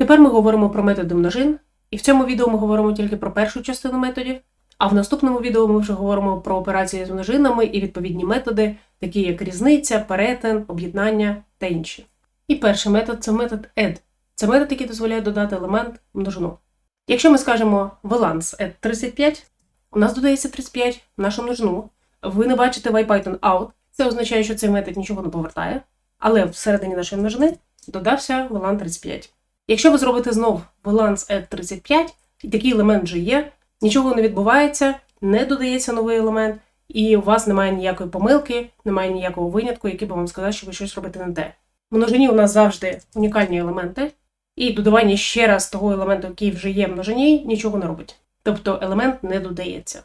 Тепер ми говоримо про методи множин, і в цьому відео ми говоримо тільки про першу частину методів, а в наступному відео ми вже говоримо про операції з множинами і відповідні методи, такі як різниця, перетин, об'єднання та інші. І перший метод це метод add. Це метод, який дозволяє додати елемент множину. Якщо ми скажемо valence add 35, у нас додається 35 в нашу множину. Ви не бачите в IPython out. Це означає, що цей метод нічого не повертає, але всередині нашої множини додався valence 35. Якщо ви зробите знов valence add 35, і такий елемент вже є, нічого не відбувається, не додається новий елемент, і у вас немає ніякої помилки, немає ніякого винятку, який би вам сказав, що ви щось робите не те. В множині у нас завжди унікальні елементи, і додавання ще раз того елементу, який вже є в множині, нічого не робить. Тобто елемент не додається.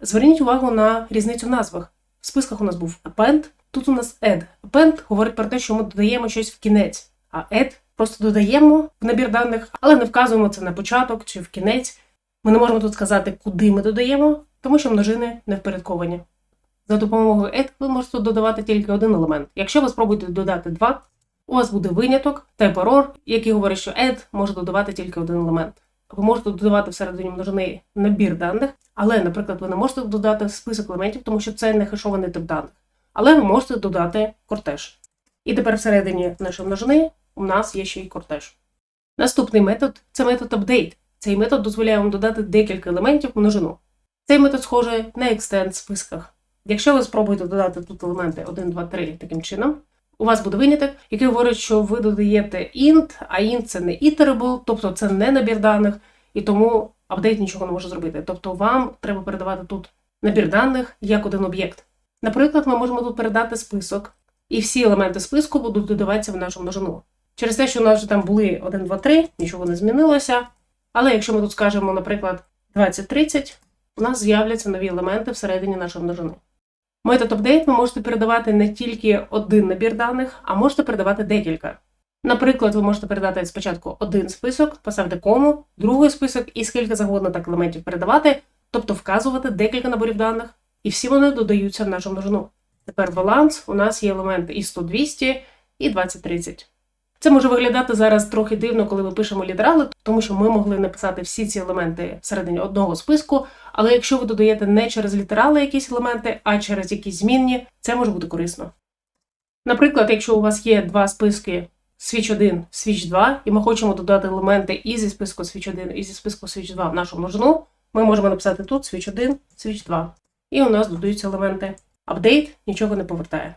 Зверніть увагу на різницю в назвах. В списках у нас був append, тут у нас add. Append говорить про те, що ми додаємо щось в кінець, а add просто додаємо в набір даних, але не вказуємо це на початок чи в кінець. Ми не можемо тут сказати, куди ми додаємо, тому що множини не впорядковані. За допомогою add ви можете додавати тільки один елемент. Якщо ви спробуєте додати два, у вас буде виняток, type error, який говорить, що add може додавати тільки один елемент. Ви можете додавати всередині множини набір даних, але, наприклад, ви не можете додати список елементів, тому що це не хешований тип даних. Але ви можете додати кортеж. І тепер всередині нашої множини у нас є ще й кортеж. Наступний метод це метод update. Цей метод дозволяє вам додати декілька елементів в множину. Цей метод схожий на extend в списках. Якщо ви спробуєте додати тут елементи 1, 2, 3 таким чином, у вас буде виняток, який говорить, що ви додаєте int, а int це не iterable, тобто це не набір даних, і тому апдейт нічого не може зробити. Тобто вам треба передавати тут набір даних як один об'єкт. Наприклад, ми можемо тут передати список, і всі елементи списку будуть додаватися в нашу множину. Через те, що у нас вже там були 1, 2, 3, нічого не змінилося. Але якщо ми тут скажемо, наприклад, 20, 30, у нас з'являться нові елементи всередині нашої множини. Метод update ви можете передавати не тільки один набір даних, а можете передавати декілька. Наприклад, ви можете передати спочатку один список, поставити кому, другий список і скільки завгодно так елементів передавати, тобто вказувати декілька наборів даних, і всі вони додаються в нашу множину. Тепер баланс у нас є елементи і 100, 200, і 20, 30. Це може виглядати зараз трохи дивно, коли ми пишемо літерали, тому що ми могли написати всі ці елементи всередині одного списку. Але якщо ви додаєте не через літерали якісь елементи, а через якісь змінні, це може бути корисно. Наприклад, якщо у вас є два списки switch 1, switch 2, і ми хочемо додати елементи і зі списку switch 1, і зі списку switch 2 в нашу множину, ми можемо написати тут switch 1, switch 2. І у нас додаються елементи. Update нічого не повертає.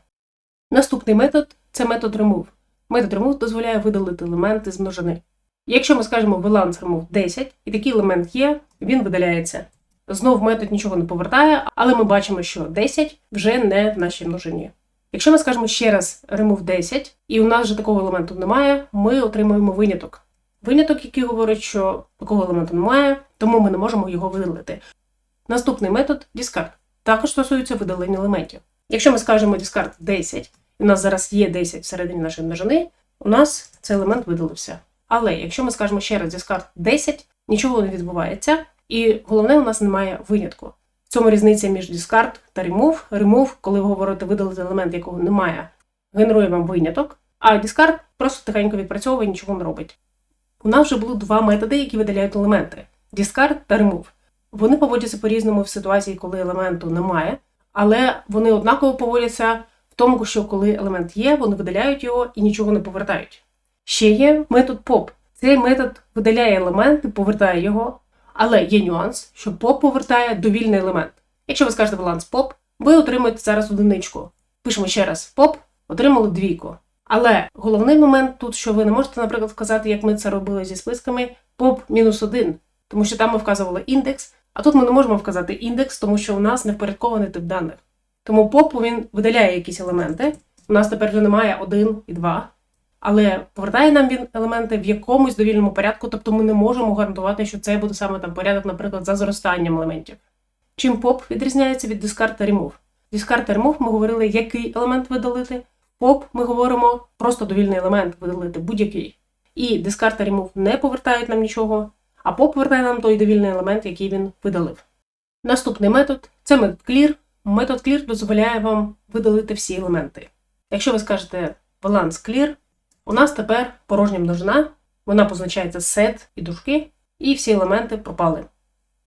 Наступний метод це метод remove. Метод remove дозволяє видалити елементи з множини. Якщо ми скажемо valence remove 10, і такий елемент є, він видаляється. Знов метод нічого не повертає, але ми бачимо, що 10 вже не в нашій множині. Якщо ми скажемо ще раз remove 10, і у нас вже такого елементу немає, ми отримуємо виняток. Виняток, який говорить, що такого елементу немає, тому ми не можемо його видалити. Наступний метод discard. Також стосується видалення елементів. Якщо ми скажемо discard 10, і у нас зараз є 10 всередині нашої множини, у нас цей елемент видалився. Але якщо ми скажемо ще раз discard 10, нічого не відбувається, і головне, у нас немає винятку. В цьому різниця між discard та remove. Remove, коли ви говорите видалити елемент, якого немає, генерує вам виняток, а discard просто тихенько відпрацьовує, нічого не робить. У нас вже було два методи, які видаляють елементи: discard та remove. Вони поводяться по-різному в ситуації, коли елементу немає, але вони однаково поводяться тому, що коли елемент є, вони видаляють його і нічого не повертають. Ще є метод POP. Цей метод видаляє елемент і повертає його, але є нюанс, що POP повертає довільний елемент. Якщо ви скажете баланс POP, ви отримаєте зараз одиничку. Пишемо ще раз POP, отримали двійку. Але головний момент тут, що ви не можете, наприклад, вказати, як ми це робили зі списками, POP мінус 1, тому що там ми вказували індекс, а тут ми не можемо вказати індекс, тому що у нас не впорядкований тип даних. Тому POP він видаляє якісь елементи. У нас тепер вже немає 1 і 2, але повертає нам він елементи в якомусь довільному порядку, тобто ми не можемо гарантувати, що це буде саме там порядок, наприклад, за зростанням елементів. Чим POP відрізняється від discard та remove? Discard та remove ми говорили, який елемент видалити. POP ми говоримо просто довільний елемент видалити будь-який. І discard та remove не повертають нам нічого, а POP повертає нам той довільний елемент, який він видалив. Наступний метод це метод clear. Метод clear дозволяє вам видалити всі елементи. Якщо ви скажете balance clear, у нас тепер порожня множина, Вона позначається set і дужки, і всі елементи пропали.